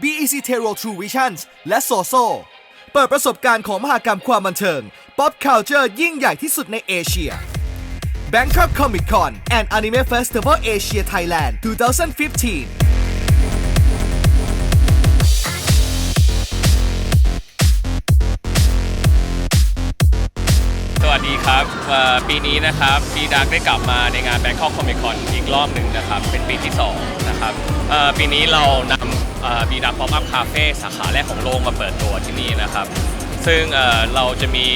BEC t e r o True Visions และ SOSO เปิดประสบการณ์ของมหากรรมความบันเทิง Pop Culture ยิ่งใหญ่ที่สุดในเอเชีย Bangkok Comic Con and Anime Festival Asia Thailand 2015สวัสดีครับปีนี้นะครับ ปีดักได้กลับมาในงาน Bangkok Comic Con อีกรอบหนึ่งนะครับ เป็นปีที่ 2 ครับปีนี้เรานำปีดักป๊อปอัพคาเฟ่สาขาแรกของโลกมาเปิดตัวที่นี่นะครับ ซึ่งเราจะมี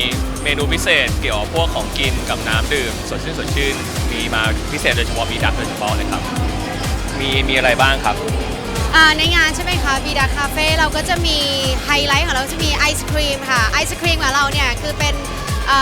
เมนูพิเศษเกี่ยวกับพวกของกินกับน้ำดื่มสดชื่นสดชื่นมีมาพิเศษโดยเฉพาะปีดักโดยเฉพาะเลยครับ มีมีอะไรบ้างครับในงานใช่ไหมคะบีดาคาเฟ่เราก็จะมีไฮไลท์ของเราจะมีไอศครีมค่ะไอศครีมของเราเนี่ยคือเป็น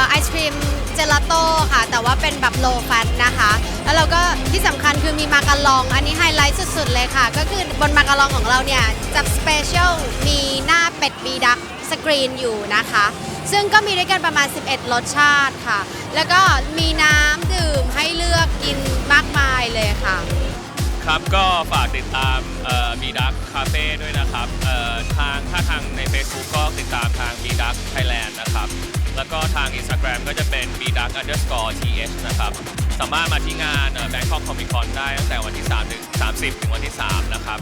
ไอศครีมเจลาโต้ค่ะ แต่ว่าเป็นแบบโลแฟตนะคะ แล้วเราก็ที่สำคัญ คือมีมาการอง อันนี้ไฮไลท์สุด ๆ เลยค่ะ ก็คือบนมาการองของเราเนี่ยจะสเปเชียลมีหน้าเป็ดบีดักสกรีนอยู่นะคะ ซึ่งก็มีด้วยกันประมาณ 11 รสชาติค่ะ แล้วก็มีน้ำดื่มให้เลือกกินมากมายเลยค่ะ ครับก็ฝากติดตามบีดักคาเฟ่ด้วยนะครับทางถ้าทางใน Facebook ก็ติดตามทาง b d u c k Thailand นะครับแล้ว underscore th นะครับ สามารถมาที่งานเอ่อ Bangkok Comic Con ได้ตั้งแต่วันที่3ถึง30 ถึงวันที่ 3 นะครับ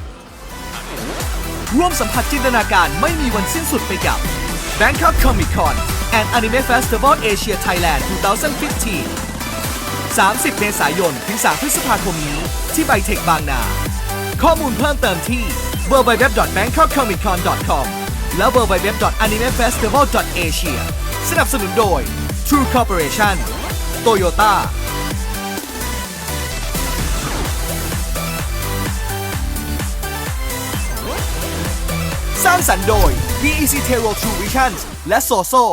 ร่วมสัมผัสจินตนาการไม่มีวันสิ้นสุดไปกับ Bangkok Comic Con and Anime Festival Asia Thailand 2015 30 เมษายน ถึง 3 พฤษภาคมนี้ ที่ไบเทคบางนา ข้อมูลเพิ่มเติมที่ www.bangkokcomiccon.com และ www.animefestival.asia สนับสนุนโดย True Corporation Toyota สร้างสรรค์โดย BEC t e r o True Visions และ SOSO